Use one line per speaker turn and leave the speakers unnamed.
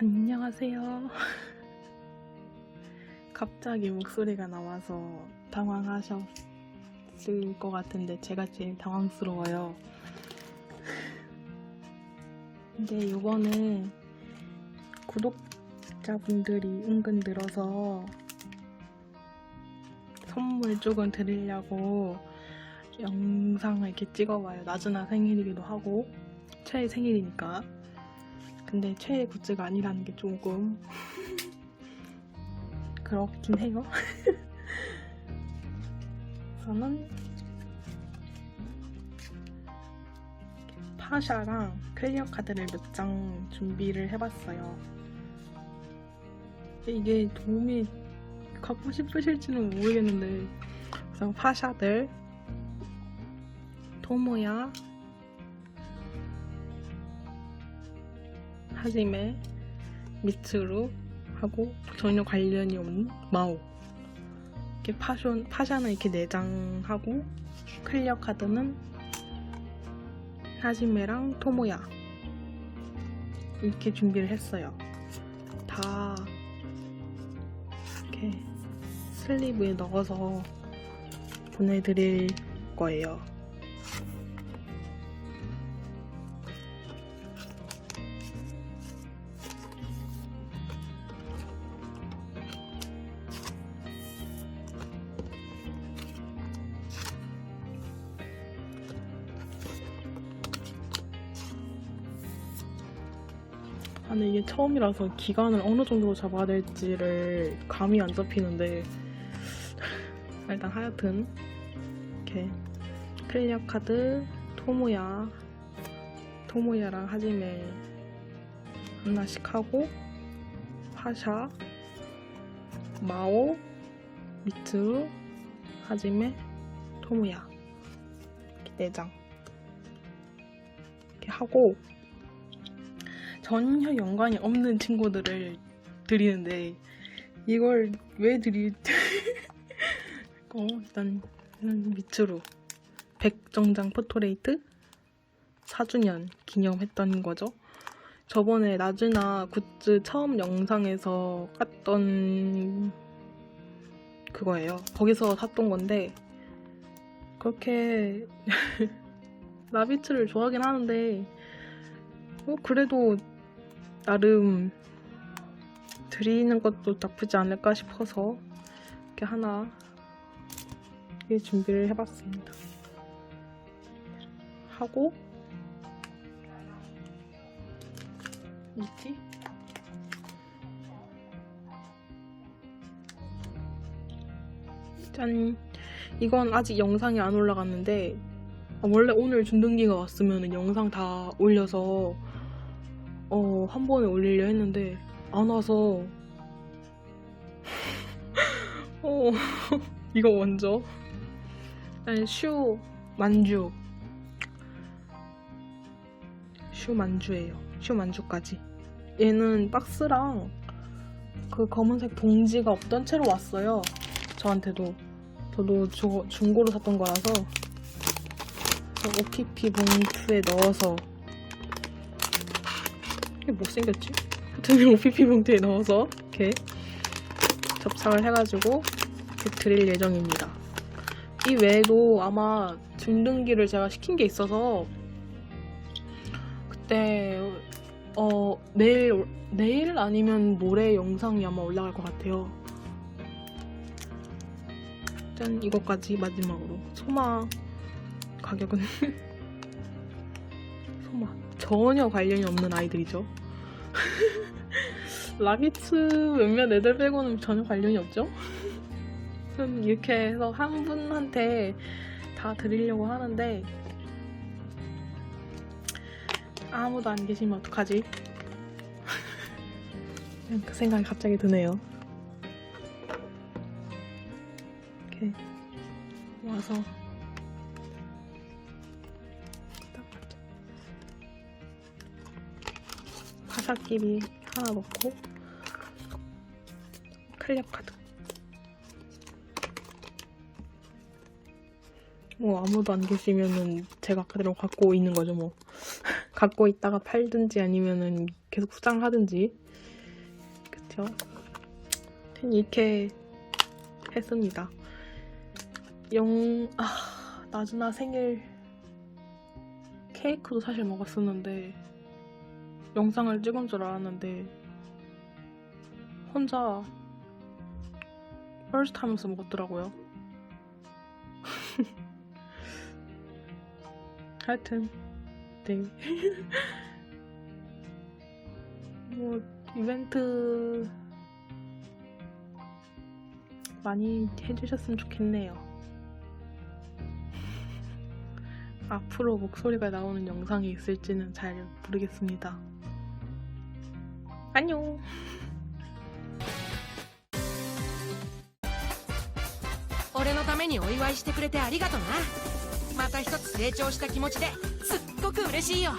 안녕하세요. 갑자기 목소리가 나와서 당황하셨을 것 같은데 제가 제일 당황스러워요. 근데 이번에 구독자분들이 은근 늘어서 선물 조금 드리려고 영상을 이렇게 찍어봐요. 나즈나 생일이기도 하고 최애 생일이니까. 근데 최애 굿즈가 아니라는 게 조금 그렇긴 해요. 저는 파샤랑 클리어 카드를 몇 장 준비를 해봤어요. 이게 도움이 갖고 싶으실지는 모르겠는데 우선 파샤들 토모야 하지메 미츠루 하고 전혀 관련이 없는 마오. 이렇게 파션, 파샤는 이렇게 4장 하고 클리어 카드는 하지메랑 토모야. 이렇게 준비를 했어요. 다 이렇게 슬리브에 넣어서 보내드릴 거예요 아니 이게 처음이라서 기간을 어느 정도로 잡아야 될지를 감이 안 잡히는데 일단 하여튼 이렇게 클리어 카드 토모야 토모야랑 하지메 하나씩 하고 파샤 마오 미츠 하지메 토모야. 이렇게 4장. 이렇게 하고 전혀 연관이 없는 친구들을 드리는데 이걸 왜 드리? 어 일단 밑으로 백정장 포토레이트 4주년 기념했던 거죠. 저번에 나즈나 굿즈 처음 영상에서 깠던 그거예요. 거기서 샀던 건데 그렇게 라비츠를 좋아하긴 하는데 어, 그래도 나름 드리는 것도 나쁘지 않을까 싶어서 이렇게 하나 준비를 해봤습니다. 하고 있지? 짠! 이건 아직 영상이 안 올라갔는데 아, 원래 오늘 준등기가 왔으면 영상 다 올려서 어, 한 번에 올리려 했는데 안 와서. 어, 이거 먼저. 일단 슈 만주. 슈 만주예요. 슈 만주까지. 얘는 박스랑 그 검은색 봉지가 없던 채로 왔어요. 저한테도. 저도 저 중고로 샀던 거라서. OPP 봉투에 넣어서 이게 못생겼지? 하여튼 OPP 봉투에 넣어서 이렇게 접착을 해가지고 이렇게 드릴 예정입니다. 이 외에도 아마 중등기를 제가 시킨 게 있어서 그때 어 내일 내일 아니면 모레 영상이 아마 올라갈 것 같아요. 짠 이것까지 마지막으로 소마 가격은 소마 전혀 관련이 없는 아이들이죠. 라비츠 몇몇 애들 빼고는 전혀 관련이 없죠. 좀 이렇게 해서 한 분한테 다 드리려고 하는데 아무도 안 계시면 어떡하지? 그냥 그 생각이 갑자기 드네요. 이렇게 와서 파사끼리 하나 넣고 클리어 카드 뭐 아무도 안 계시면은 제가 그대로 갖고 있는 거죠 뭐 갖고 있다가 팔든지 아니면은 계속 수장하든지 그쵸? 이렇게 했습니다. 영... 아... 나즈나 생일 케이크도 사실 먹었었는데 영상을 찍은 줄 알았는데 혼자 뻘짓 하면서 먹었더라고요. 하여튼 네. 뭐 이벤트 많이 해주셨으면 좋겠네요. 앞으로 목소리가 나오는 영상이 있을지는 잘 모르겠습니다. 안 녕.
俺のためにお祝いしてくれてありがとな。また一つ成長した気持ちですっごく嬉しいよ。